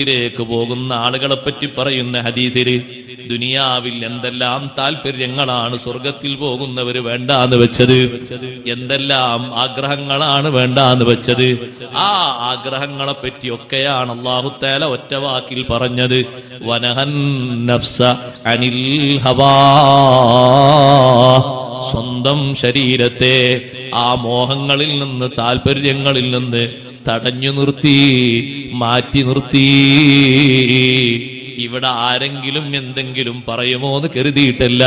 ിലേക്ക് പോകുന്ന ആളുകളെ പറ്റി പറയുന്ന ഹദീസിൽ ദുനിയാവിൽ എന്തെല്ലാം താല്പര്യങ്ങളാണ് സ്വർഗത്തിൽ പോകുന്നവര് വേണ്ടാന്ന് വെച്ചത്? എന്തെല്ലാം ആഗ്രഹങ്ങളാണ് വേണ്ടാന്ന് വെച്ചത്? ആ ആഗ്രഹങ്ങളെ പറ്റിയൊക്കെയാണ് അള്ളാഹുത്തേല ഒറ്റ വാക്കിൽ പറഞ്ഞത്. വനഹൻ നഫ്സ അനിൽ ഹവാ. സ്വന്തം ശരീരത്തെ ആ മോഹങ്ങളിൽ നിന്ന് താല്പര്യങ്ങളിൽ നിന്ന് തടഞ്ഞു നിർത്തി മാറ്റി നിർത്തി. ഇവിടെ ആരെങ്കിലും എന്തെങ്കിലും പറയുമോ എന്ന് കരുതിയിട്ടല്ല.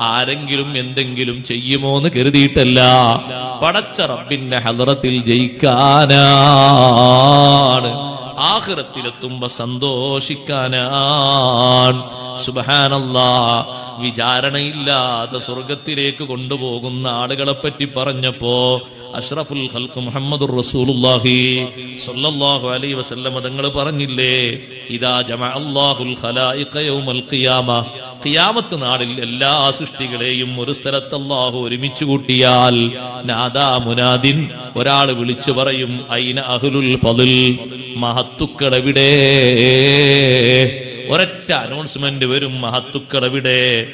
ആരെങ്കിലും എന്തെങ്കിലും ചെയ്യുമോ എന്ന് കരുതിയിട്ടല്ല. പടച്ച റബ്ബിന്റെ ഹലറത്തിൽ ജയിക്കാനാണ്. ആഹ്റത്തിലെത്തുമ്പോ സന്തോഷിക്കാനാണ്. സുബഹാനല്ലാ വിചാരണയില്ലാതെ സ്വർഗത്തിലേക്ക് കൊണ്ടുപോകുന്ന ആളുകളെ പറ്റി പറഞ്ഞപ്പോ അഷ്റഫുൽ ഖൽഖ് മുഹമ്മദുർ റസൂലുള്ളാഹി സ്വല്ലല്ലാഹു അലൈഹി വസല്ലം തങ്ങൾ പറഞ്ഞില്ലേ ഇദാ ജമഅ അല്ലാഹുൽ ഖലായിഖ യൗമൽ ഖിയാമ. ഖിയാമത്ത് നാളിൽ എല്ലാ സൃഷ്ടികളെയും ഒരു സ്ഥലത്ത് അല്ലാഹു ഒരുമിച്ച് കൂട്ടിയാൽ നാദാ മുനാദിൻ ഒരാൾ വിളിച്ചു പറയും ഐന അഹ്ലുൽ ഫളിൽ മഹത്തുക്കളെവിടെ? ഒരൊറ്റ അനൗൺസ്മെന്റ് വരും. മഹത്തുക്കളവിടെ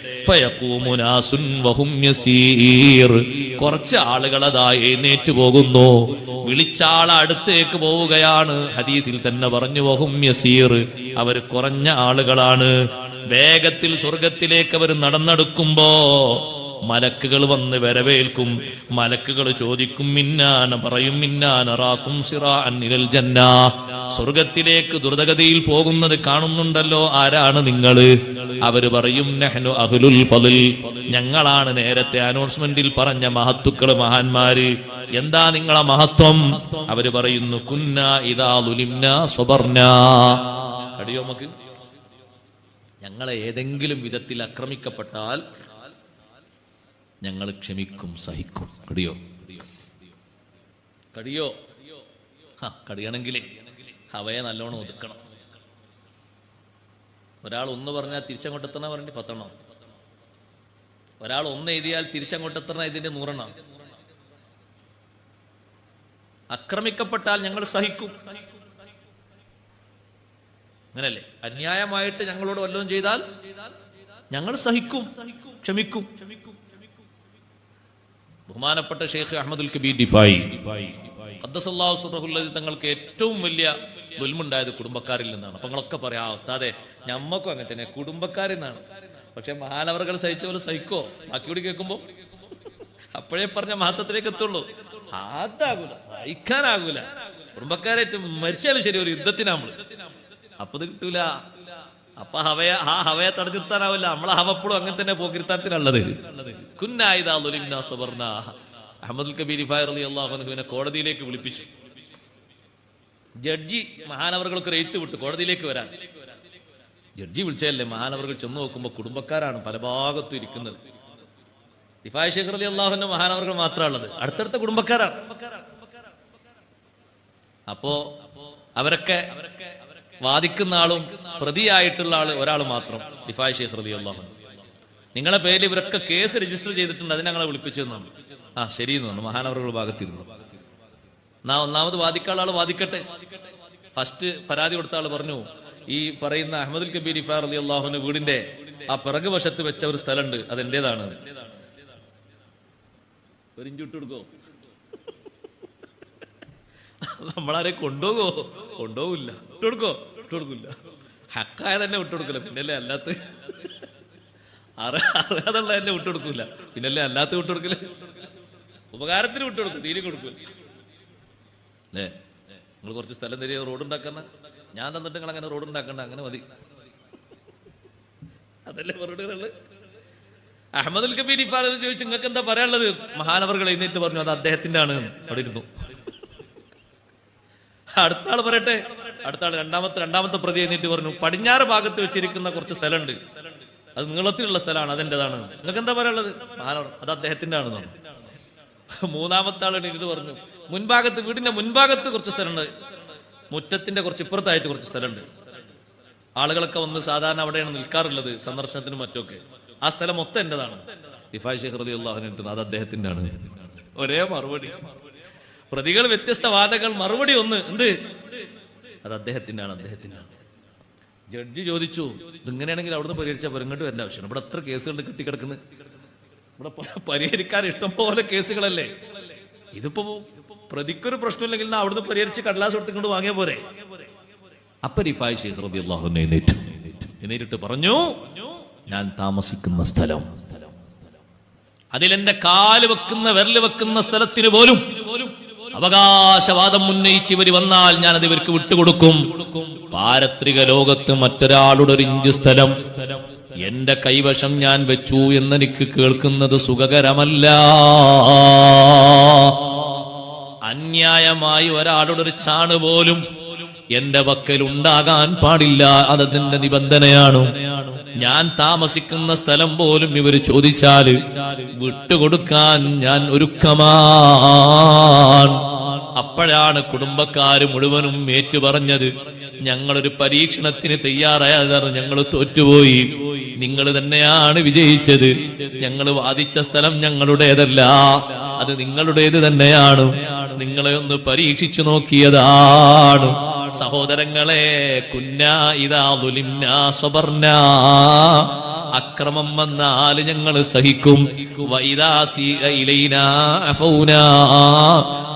കുറച്ച് ആളുകൾ അതാ എഴുന്നേറ്റ് പോകുന്നു. വിളിച്ചാൾ അടുത്തേക്ക് പോവുകയാണ്. ഹദീസിൽ തന്നെ പറഞ്ഞു വഹും യസീർ. അവർ കുറഞ്ഞ ആളുകളാണ്. വേഗത്തിൽ സ്വർഗത്തിലേക്ക് അവർ നടന്നെടുക്കുമ്പോ മലക്കുകൾ വന്ന് വരവേൽക്കും. മലക്കുകൾ ചോദിക്കും മിന്നാന പറയും സിറാ അനിൽൽ ജന്ന. സ്വർഗത്തിലേക്ക് ദ്രുതഗതിയിൽ പോകുന്നത് കാണുന്നുണ്ടല്ലോ. ആരാണ് നിങ്ങൾ അവർ പറയും നെഹ്നു അഹ്ലുൽ ഫലിൽ. ഞങ്ങളാണ് നേരത്തെ അനൗൺസ്മെന്റിൽ പറഞ്ഞ മഹത്തുക്കൾ മഹാന്മാര്. എന്താ നിങ്ങളെ മഹത്വം? അവർ പറയുന്നു കുന്ന ഇതാ ലുലിംന സ്വബർന. അടിയോ നമുക്ക് ഞങ്ങളെ ഏതെങ്കിലും വിധത്തിൽ ആക്രമിക്കപ്പെട്ടാൽ ഞങ്ങൾ ക്ഷമിക്കും സഹിക്കും. കടിയോ? കടിയോ? ആ കടിയണമെങ്കിലേ അവയെ നല്ലോണം ഒതുക്കണം. ഒരാൾ ഒന്ന് പറഞ്ഞാൽ തിരിച്ചങ്ങോട്ട് എത്തണ പറഞ്ഞ് പത്തെണ്ണം. ഒരാൾ ഒന്ന് എഴുതിയാൽ തിരിച്ചങ്ങോട്ട് എത്തണ ഇതിന്റെ നൂറെണ്ണം. അക്രമിക്കപ്പെട്ടാൽ ഞങ്ങൾ സഹിക്കും. അങ്ങനല്ലേ? അന്യായമായിട്ട് ഞങ്ങളോട് വല്ലതും ചെയ്താൽ ഞങ്ങൾ സഹിക്കും ക്ഷമിക്കും ക്ഷമിക്കും. ബഹുമാനപ്പെട്ട ഷെയ്ഖ് അഹമ്മദുൽ കബീർ ഡിഫായി. തങ്ങൾക്ക് ഏറ്റവും വലിയ ദുൽമുണ്ടായത് കുടുംബക്കാരിൽ നിന്നാണ്. അപ്പൊ നിങ്ങളൊക്കെ പറയാം ഉസ്താദെ ഞമ്മക്കും അങ്ങനെ തന്നെ കുടുംബക്കാരിൽ നിന്നാണ്. പക്ഷെ മഹാനവറുകൾ സഹിച്ച പോലെ സഹിക്കോ? ബാക്കിയോട് കേൾക്കുമ്പോ? അപ്പോഴേ പറഞ്ഞ മഹത്വത്തിലേക്ക് എത്തുള്ളൂ. അതാകൂല സഹിക്കാനാകൂല. കുടുംബക്കാരായിട്ട് മരിച്ചാലും ശരി ഒരു യുദ്ധത്തിനാ നമ്മൾ. അപ്പൊ ഇത് കിട്ടൂല. അപ്പൊ ഹവയെ ആ ഹവയെ തടഞ്ഞു നിർത്താനാവില്ല നമ്മളെ ഹവപ്പോഴും അങ്ങനെ തന്നെ പോക്കിരുത്താനത്തിനുള്ളത് സുബർന. അഹമ്മദുൽ കബീർ അള്ളാഹുവിനെ കോടതിയിലേക്ക് വിളിപ്പിച്ചു. ജഡ്ജി മഹാനവറുകൾക്ക് എഴുത്ത് വിട്ടു. കോടതിയിലേക്ക് വരാൻ. ജഡ്ജി വിളിച്ചതല്ലേ? മഹാനവറുകൾ ചെന്ന് നോക്കുമ്പോൾ കുടുംബക്കാരാണ് പല ഭാഗത്തും ഇരിക്കുന്നത്. ദിഫായ് ശേഖർ അലി അള്ളാഹുവിന്റെ മഹാനവറുകൾ മാത്രമാണുള്ളത് അടുത്തടുത്ത കുടുംബക്കാരാണ്. അപ്പോ അവരൊക്കെ വാദിക്കുന്ന ആളും പ്രതിയായിട്ടുള്ള ആൾ ഒരാൾ മാത്രം ഡിഫായ് ഷെയ്ഖ് റതി അള്ളാഹു നിങ്ങളെ പേരിൽ ഇവരൊക്കെ കേസ് രജിസ്റ്റർ ചെയ്തിട്ടുണ്ട് അതിനെ ഞങ്ങളെ വിളിപ്പിച്ചു എന്നാണ് ആ ശരി എന്ന് പറഞ്ഞു മഹാനവറുകൾ ഭാഗത്തിരുന്നു. നാ ഒന്നാമത് വാദിക്കാനുള്ള ആൾ വാദിക്കട്ടെ. ഫസ്റ്റ് പരാതി കൊടുത്ത ആൾ പറഞ്ഞു ഈ പറയുന്ന അഹമ്മദുൽ കബീർ ഇഫാർ അലി അള്ളാഹുവിന്റെ വീടിന്റെ ആ പിറകു വശത്ത് വെച്ച ഒരു സ്ഥലമുണ്ട് അത് എന്റേതാണ്? ഒരു ഇഞ്ചിട്ട് കൊടുക്കോ? നമ്മളാരെ കൊണ്ടുപോകോ? കൊണ്ടുപോകില്ല ഇട്ടുകൊടുക്കോ ഇട്ടുകൊടുക്കില്ല ഹക്കായ തന്നെ വിട്ടുകൊടുക്കില്ല പിന്നല്ലേ അല്ലാത്ത അറിയാതുള്ള തന്നെ വിട്ടുകൊടുക്കൂല. പിന്നല്ലേ അല്ലാത്ത വിട്ടുകൊടുക്കില്ല ഉപകാരത്തിന് വിട്ടുകൊടുക്കും. തീരെ കൊടുക്കൂല. അല്ലേ നിങ്ങൾ കുറച്ച് സ്ഥലം തരിക റോഡ് ഉണ്ടാക്കുന്ന ഞാൻ തന്നിട്ട് നിങ്ങൾ അങ്ങനെ റോഡ് ഉണ്ടാക്കണ്ട. അങ്ങനെ മതി. അതല്ലേ മറുപടികളുള്ളത് അഹമ്മദുൽ കബീർ ഇഫാദ് ചോദിച്ചു നിങ്ങൾക്ക് എന്താ പറയാനുള്ളത്? മഹാനവറുകൾ എഴുന്നേറ്റ് പറഞ്ഞു അത് അദ്ദേഹത്തിന്റെ ആണ് അവിടെ ഇരുന്നു. അടുത്ത ആൾ പറയട്ടെ. അടുത്ത ആൾ രണ്ടാമത്തെ രണ്ടാമത്തെ പ്രതി എന്നിട്ട് പറഞ്ഞു പടിഞ്ഞാറ് ഭാഗത്ത് വെച്ചിരിക്കുന്ന കുറച്ച് സ്ഥലമുണ്ട്. അത് നീളത്തിലുള്ള സ്ഥലമാണ് അതെന്റേതാണ്. നിങ്ങൾക്ക് എന്താ പറയാനുള്ളത്? അത് അദ്ദേഹത്തിന്റെ ആണെന്ന് മൂന്നാമത്തെ ആൾ എണീറ്റ് പറഞ്ഞു മുൻഭാഗത്ത് വീടിന്റെ മുൻഭാഗത്ത് കുറച്ച് സ്ഥലമുണ്ട്. മുറ്റത്തിന്റെ കുറച്ച് ഇപ്പുറത്തായിട്ട് കുറച്ച് സ്ഥലമുണ്ട്. ആളുകളൊക്കെ വന്ന് സാധാരണ അവിടെയാണ് നിൽക്കാറുള്ളത് സന്ദർശനത്തിനും മറ്റൊക്കെ ആ സ്ഥലം മൊത്തം എന്റേതാണ്. ദിഫായ് ഷെയ്ഖ് റതി അള്ളാഹുനിട്ടുണ്ട് അത് അദ്ദേഹത്തിന്റെ ആണ് ഒരേ മറുപടി. പ്രതികൾ വ്യത്യസ്ത വാദങ്ങൾ മറുപടി ഒന്ന് എന്ത്? അത് അദ്ദേഹത്തിന്റെ ആണ് അദ്ദേഹത്തിന്റെ. ആണ് ജഡ്ജി ചോദിച്ചു ഇതിങ്ങനെയാണെങ്കിൽ അവിടുന്ന് പരിഹരിച്ചാൽ പോരെ, ഇങ്ങോട്ട് വരേണ്ട ആവശ്യമാണ് ഇവിടെ എത്ര കേസുകൾ കെട്ടിക്കിടക്കുന്നത്? ഇവിടെ പരിഹരിക്കാൻ ഇഷ്ടം പോലെ കേസുകളല്ലേ? ഇതിപ്പോ പ്രതിക്കൊരു പ്രശ്നമില്ലെങ്കിൽ അവിടുന്ന് പരിഹരിച്ച് കടലാസ് കൊടുത്തിങ്ങോട്ട് വാങ്ങിയ പോരെ? അപ്പൊ പറഞ്ഞു ഞാൻ താമസിക്കുന്ന സ്ഥലം അതിലെന്റെ കാൽ വെക്കുന്ന വിരൽ വെക്കുന്ന സ്ഥലത്തിന് പോലും അവകാശവാദം ഉന്നയിച്ച് ഇവർ വന്നാൽ ഞാൻ അത് ഇവർക്ക് വിട്ടുകൊടുക്കും. പാരത്രിക ലോകത്ത് മറ്റൊരാളുടെ ഒരു സ്ഥലം. എന്റെ കൈവശം ഞാൻ വെച്ചു എന്നെനിക്ക് കേൾക്കുന്നത് സുഖകരമല്ല. അന്യായമായി ഒരാളുടെ ഒരു ചാണ് പോലും എന്റെ പക്കൽ ഉണ്ടാകാൻ പാടില്ല അതതിന്റെ നിബന്ധനയാണ്. ഞാൻ താമസിക്കുന്ന സ്ഥലം പോലും ഇവർ ചോദിച്ചാൽ വിട്ടുകൊടുക്കാൻ ഞാൻ ഒരുക്കമാണ്. അപ്പോഴാണ് കുടുംബക്കാര് മുഴുവനും ഏറ്റുപറഞ്ഞത് ഞങ്ങളൊരു പരീക്ഷണത്തിന് തയ്യാറായതാണ് ഞങ്ങൾ തോറ്റുപോയി. നിങ്ങൾ തന്നെയാണ് വിജയിച്ചത്. ഞങ്ങൾ വാദിച്ച സ്ഥലം ഞങ്ങളുടേതല്ല അത് നിങ്ങളുടേത് തന്നെയാണ്. നിങ്ങളെ ഒന്ന് പരീക്ഷിച്ചു നോക്കിയതാണ്. സഹോദരങ്ങളെ കുന്നാ ഇതാ ദുലിംന സ്വബർന. അക്രമം വന്നാൽ ഞങ്ങൾ സഹിക്കും.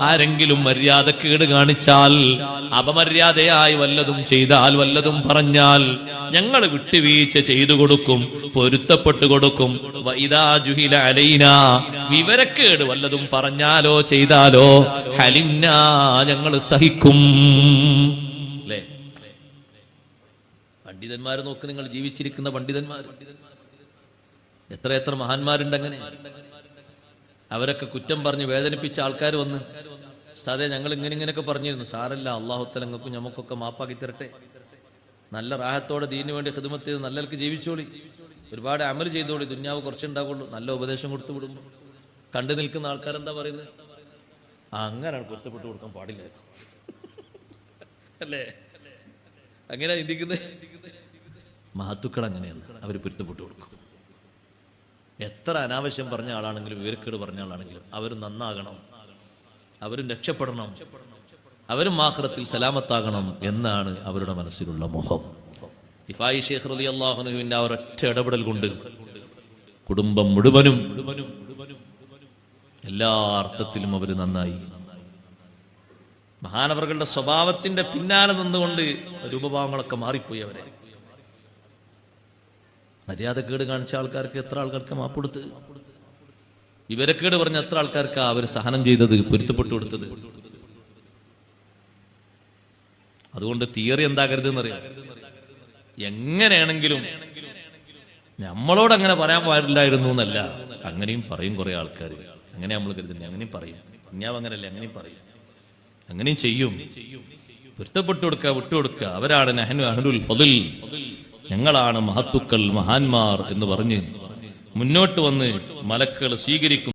ആരെങ്കിലും മര്യാദക്കേട് കാണിച്ചാൽ അപമര്യാദയായി വല്ലതും ചെയ്താൽ വല്ലതും പറഞ്ഞാൽ ഞങ്ങൾ വിട്ടുവീഴ്ച ചെയ്തു കൊടുക്കും പൊരുത്തപ്പെട്ടു കൊടുക്കും. വൈദാ ജുഹില അലൈന. വിവരക്കേട് വല്ലതും പറഞ്ഞാലോ ചെയ്താലോ ഹലിന്ന ഞങ്ങൾ സഹിക്കും. പണ്ഡിതന്മാർ നോക്ക് നിങ്ങൾ ജീവിച്ചിരിക്കുന്ന പണ്ഡിതന്മാർ എത്ര എത്ര മഹാന്മാരുണ്ട് അങ്ങനെ. അവരൊക്കെ കുറ്റം പറഞ്ഞ് വേദനിപ്പിച്ച ആൾക്കാർ വന്ന്. സാധേ ഞങ്ങൾ ഇങ്ങനെ ഇങ്ങനെയൊക്കെ പറഞ്ഞിരുന്നു. സാറല്ല അള്ളാഹുത്തലങ്ങൾക്കും ഞമ്മക്കൊക്കെ മാപ്പാക്കി തരട്ടെ. നല്ല റാഹത്തോടെ ദീനു വേണ്ടി ഹിദമത്ത് ചെയ്ത് നല്ലവർക്ക് ജീവിച്ചോളി. ഒരുപാട് അമൽ ചെയ്തോളി. ദുന്യാവ് കുറച്ചുണ്ടാവുള്ളൂ നല്ല ഉപദേശം കൊടുത്തു വിടുമ്പോൾ കണ്ടു നിൽക്കുന്ന ആൾക്കാരെന്താ പറയുന്നത്? അങ്ങനെയാണ് പൊരുത്തപ്പെട്ട് കൊടുക്കാൻ പാടില്ലായിരുന്നു. അല്ലേ? അങ്ങനെ ചിന്തിക്കുന്നത് മഹത്തുക്കൾ അങ്ങനെയാണ്. അവർ പൊരുത്തപ്പെട്ടു കൊടുക്കും. എത്ര അനാവശ്യം പറഞ്ഞ ആളാണെങ്കിലും വിവരക്കേട് പറഞ്ഞ ആളാണെങ്കിലും അവർ നന്നാകണം. അവരും രക്ഷപ്പെടണം. അവരും മാഹ്റത്തിൽ സലാമത്താകണം എന്നാണ് അവരുടെ മനസ്സിലുള്ള മുഖം. ഇഫായി ഷേഖ് റലി അള്ളാഹുനുവിന്റെ ആ ഒരൊറ്റ ഇടപെടൽ കൊണ്ട് കുടുംബം മുഴുവനും എല്ലാ അർത്ഥത്തിലും അവർ നന്നായി. മഹാനവറുകളുടെ സ്വഭാവത്തിന്റെ പിന്നാലെ നിന്നുകൊണ്ട് രൂപഭാവങ്ങളൊക്കെ മാറിപ്പോയി അവരെ. മര്യാദക്കേട് കാണിച്ച ആൾക്കാർക്ക് എത്ര ആൾക്കാർക്ക് മാപ്പെടുത്ത് വിവരക്കേട് പറഞ്ഞ എത്ര ആൾക്കാർക്ക് അവർ സഹനം ചെയ്തത് പൊരുത്തപ്പെട്ടു കൊടുത്തത്? അതുകൊണ്ട് തിയറി എന്താകരുത് എന്നറിയാം എങ്ങനെയാണെങ്കിലും നമ്മളോട് അങ്ങനെ പറയാൻ പാടില്ലായിരുന്നു എന്നല്ല. അങ്ങനെയും പറയും കുറെ ആൾക്കാർ അങ്ങനെ നമ്മൾ കരുതുന്നില്ല അങ്ങനെയും പറയും. കുഞ്ഞാവ് അങ്ങനല്ലേ? അങ്ങനെയും പറയും. അങ്ങനെയും ചെയ്യും. പൊരുത്തപ്പെട്ടു കൊടുക്കുക വിട്ടുകൊടുക്കുക അവരാണ് നഹനു ഫضل ഞങ്ങളാണ് മഹത്തുക്കൾ മഹാന്മാർ എന്ന് പറഞ്ഞ് മുന്നോട്ട് വന്ന് മലക്കുകൾ സ്വീകരിക്കും.